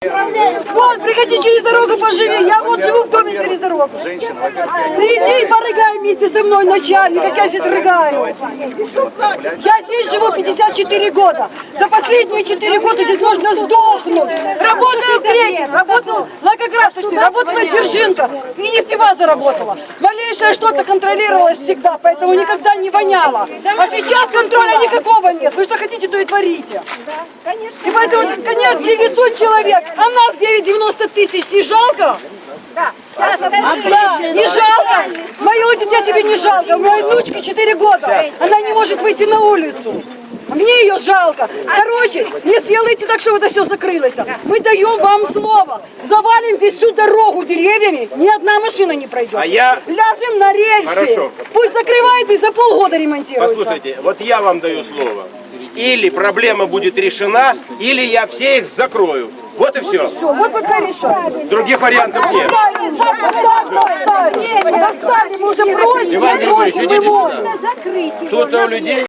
Вот, приходи через дорогу поживи. Я вот живу в доме через дорогу. Приди и порыгай вместе со мной ночами, как я здесь рыгаю. Я здесь живу 54 года. За последние 4 года здесь можно сдохнуть. Работаю в Греке, работал лакокрасочный, работала Держинка. И нефтебаза работала. Малейшее что-то контролировалось всегда, поэтому никогда не воняло. А сейчас контроля никакого нет. Вы что то и творите. И поэтому, здесь, конечно, 900 человек, а нас 9,90 тысяч не жалко? Да, не жалко. Мою дитя тебе не жалко. У моей внучке 4 года. Она не может выйти на улицу. А Мне ее жалко. Короче, не сделайте так, чтобы это все закрылось. Мы даем вам слово. Завалим здесь всю дорогу деревьями, ни одна машина не пройдет. А я- Ляжем на рельсы. Хорошо. Пусть закрывается и за полгода ремонтируется. Послушайте, вот я вам даю слово. Или проблема будет решена, или я все их закрою. Вот и все. Все, вот вот хорошо. Других вариантов нет. Достали, достали, достали. Достали, мы уже просим, Иван мы просим, Григорьевич, мы идите можем. сюда. Тут у людей